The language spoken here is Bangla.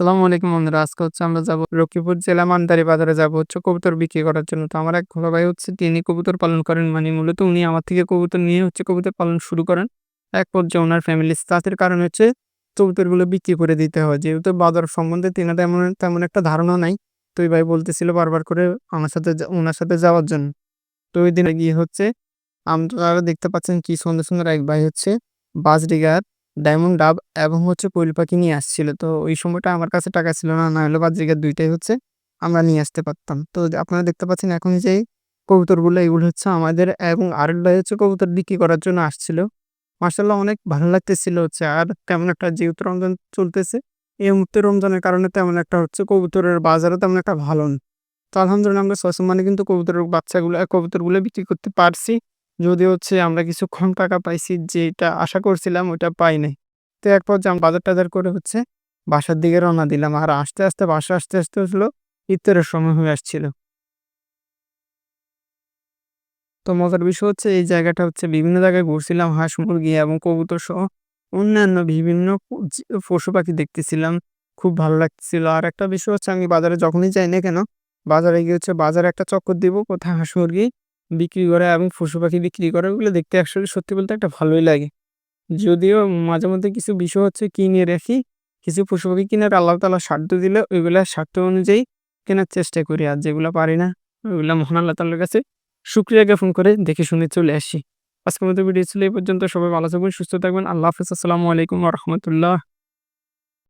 আসসালামু আলাইকুম বন্ধুরা। আজকে হচ্ছে আমরা যাব লক্ষ্মীপুর জেলা মান্দারি বাজারে যাব হচ্ছে কবুতর বিক্রি করার জন্য। তো আমার এক বড় ভাই হচ্ছে তিনি কবুতর পালন করেন। মানে মূলত উনি আমার থেকে কবুতর নিয়ে হচ্ছে কবুতর পালন শুরু করেন। এক পর্যায়ে ওনার ফ্যামিলি তাদের কারণ হচ্ছে কবুতরগুলো বিক্রি করে দিতে হয়। যেহেতু বাজার সম্বন্ধে তিনার তেমন তেমন একটা ধারণা নাই। তো ওই ভাই বলতেছিল বারবার করে আমার সাথে ওনার সাথে যাওয়ার জন্য। তো ওই দিনে গিয়ে হচ্ছে আপনারা দেখতে পাচ্ছেন কি সুন্দর, সুন্দর এক ভাই হচ্ছে বাজরিগার, ডায়মন্ড ডাব এবং হচ্ছে কোয়েল পাখি নিয়ে আসছিল। তো ওই সময়টা আমার কাছে টাকা ছিল না। না হলে বাজরিগার ২ টাই হচ্ছে আমরা নিয়ে আসতে পারতাম। তো আপনারা দেখতে পাচ্ছেন এখন যে কবুতরগুলো এগুলো হচ্ছে আমাদের এবং আরেক ভাই হচ্ছে কবুতর বিক্রি করার জন্য আসছিল। মাশাআল্লাহ অনেক ভালো লাগতেছিল হচ্ছে। আর তেমন একটা যেহেতু রমজান চলতেছে, এই মুহূর্তে রমজানের কারণে তেমন একটা হচ্ছে কবুতরের বাজারও তেমন একটা ভালো না। তো আলহামদুলিল্লাহ আমরা সসম্মানে কিন্তু কবুতরের বাচ্চাগুলো কবুতরগুলো বিক্রি করতে পারছি। যদিও হচ্ছে আমরা কিছু কম টাকা পাইছি যেটা আশা করছিলাম ওইটা পাই নাই। তো এক পর্যায়ে আমি বাজার-টাজার করে হচ্ছে বাসার দিকে রওনা দিলাম। আর আস্তে, আস্তে বাসায় আস্তে আস্তে হলো ইফতারের সময় হয়ে আসছিল। তো মজার বিষয় হচ্ছে এই জায়গাটা হচ্ছে বিভিন্ন জায়গায় ঘুরছিলাম হাঁস, মুরগি এবং কবুতর সহ অন্যান্য বিভিন্ন পশু পাখি দেখতেছিলাম। খুব ভালো লাগতেছিল। আর একটা বিষয় হচ্ছে আমি বাজারে যখনই যাই না কেন, বাজারে গিয়ে হচ্ছে বাজারে একটা চক্কর দিব কোথায় হাঁস, মুরগি বিক্রি করে এবং পশু পাখি বিক্রি করে ওগুলো দেখতে আসলে সত্যি বলতে একটা ভালোই লাগে। যদিও মাঝে মধ্যে কিছু বিষয় হচ্ছে কিনে রাখি। কিছু পশু পাখি কিনার আল্লাহ তাআলা সাধ্য দিলে ওইগুলা সাধ্য অনুযায়ী কেনার চেষ্টা করি। আর যেগুলা পারি না ওইগুলা মহান আল্লাহ তাআলার কাছে শুকরিয়া জ্ঞাপন করে দেখে শুনে চলে আসি। আজকের মতো ভিডিও ছিল এই পর্যন্ত। সবাই ভালো থাকবেন, সুস্থ থাকবেন। আল্লাহ হাফেজ। আসসালামু আলাইকুম রাহমাতুল্লাহ।